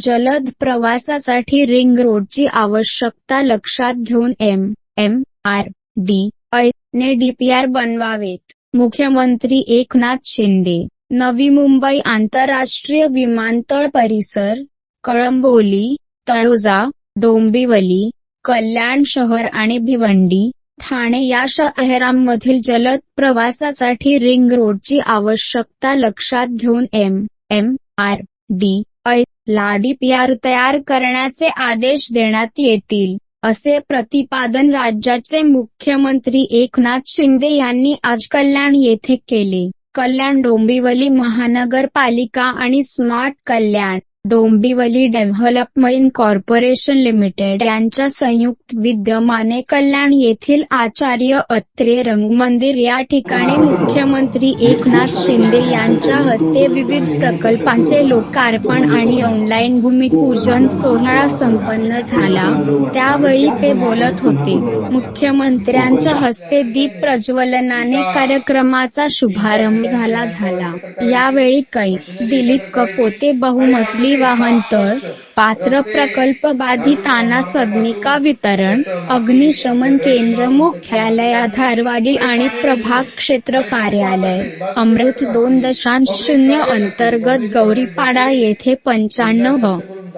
जलद प्रवासासाठी रिंग रोडची आवश्यकता लक्षात घेऊन M. M. R. D. A. ने डीपीआर बनवावेत. मुख्यमंत्री एकनाथ शिंदे. नवी मुंबई आंतरराष्ट्रीय विमानतळ परिसर, कळंबोली, तळोजा, डोंबिवली, कल्याण शहर आणि भिवंडी, ठाणे या शहरांमधील जलद प्रवासासाठी रिंग रोडची आवश्यकता लक्षात घेऊन एम. एम. आर. डी. ऐ लाडी डीपीआर तयार करण्याचे आदेश देण्यात येतील, असे प्रतिपादन राज्याचे मुख्यमंत्री एकनाथ शिंदे यांनी आज कल्याण येथे केले. कल्याण डोंबिवली महानगरपालिका आणि smart Kalyan, Dombivli development corporation limited यांच्या संयुक्त विद्यमाने कल्याण येथील आचार्य अत्रे रंगमंदिर या ठिकाणी मुख्यमंत्री एकनाथ शिंदे यांच्या हस्ते विविध प्रकल्पांचे लोकार्पण आणि ऑनलाईन भूमिपूजन सोहळा संपन्न झाला, त्यावेळी ते बोलत होते. मुख्यमंत्र्यांच्या हस्ते दीप प्रज्वलनाने कार्यक्रमाचा शुभारंभ झाला झाला. यावेळी कै. दिलीप कपोते बहुमजली वाहनतळ, पात्र प्रकल्प बाधितांना सदनिका वितरण, अग्निशमन केंद्र मुख्यालय धारवाडी आणि प्रभाग क्षेत्र कार्यालय, अमृत दोन दशांश शून्य अंतर्गत गौरीपाडा येथे पंच्याण्णव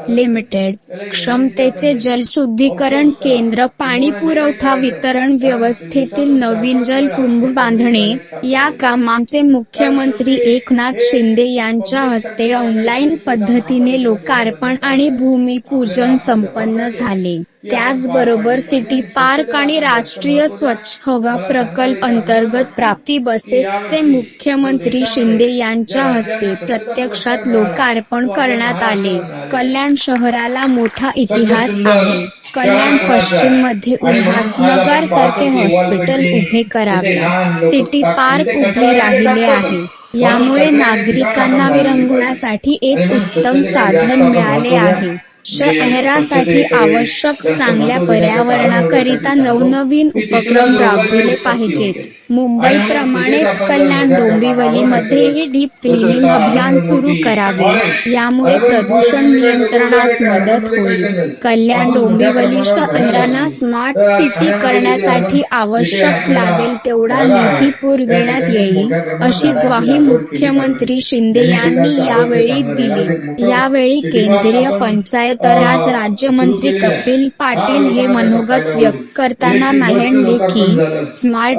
लिमिटेड. क्षमतेचे जलशुद्धीकरण केंद्र पाणी पुरवठा वितरण व्यवस्थेतील नवीन जलकुंभ बांधणे, या कामांचे मुख्यमंत्री एकनाथ शिंदे यांच्या हस्ते ऑनलाईन पद्धतीने लोकार्पण आणि भूमिपूजन संपन्न झाले. त्याचबरोबर सिटी पार्क आणि राष्ट्रीय स्वच्छ हवा प्रकल्प अंतर्गत प्राप्ती बसेसचे मुख्यमंत्री शिंदे यांच्या हस्ते प्रत्यक्षात लोकार्पण करण्यात आले. कल्याण शहराला मोठा इतिहास आहे. कल्याण पश्चिममध्ये उल्हासनगरसारखे हॉस्पिटल उभे करावे, सिटी पार्क उभे राहिले आहे. यामुळे नागरिकांना विरंगुळ्यासाठी एक उत्तम साधन मिळाले आहे. शहरासाठी आवश्यक चांगल्या पर्यावरणाकरिता नवनवीन उपक्रम राबविले पाहिजेत. मुंबईप्रमाणेच कल्याण डोंबिवलीमध्येही डीप क्लिनिंग अभियान सुरू करावे, यामुळे प्रदूषण नियंत्रणास मदत होईल. कल्याण डोंबिवली शहराला स्मार्ट सिटी करण्यासाठी आवश्यक लागेल तेवढा निधी पुरविण्यात येईल, अशी ग्वाही मुख्यमंत्री शिंदे यांनी यावेळी दिली. यावेळी केंद्रीय पंचायतराज राज्यमंत्री कपिल पाटील हे मनोगत व्यक्त करताना म्हणाले की, स्मार्ट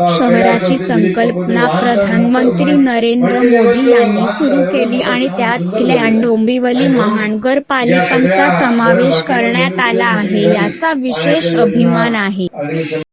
करण्याची संकल्पना प्रधानमंत्री नरेंद्र मोदी यांनी सुरू केली आणि त्यात कल्याण डोंबिवली महानगरपालिकांचा समावेश करण्यात आला आहे याचा विशेष अभिमान आहे.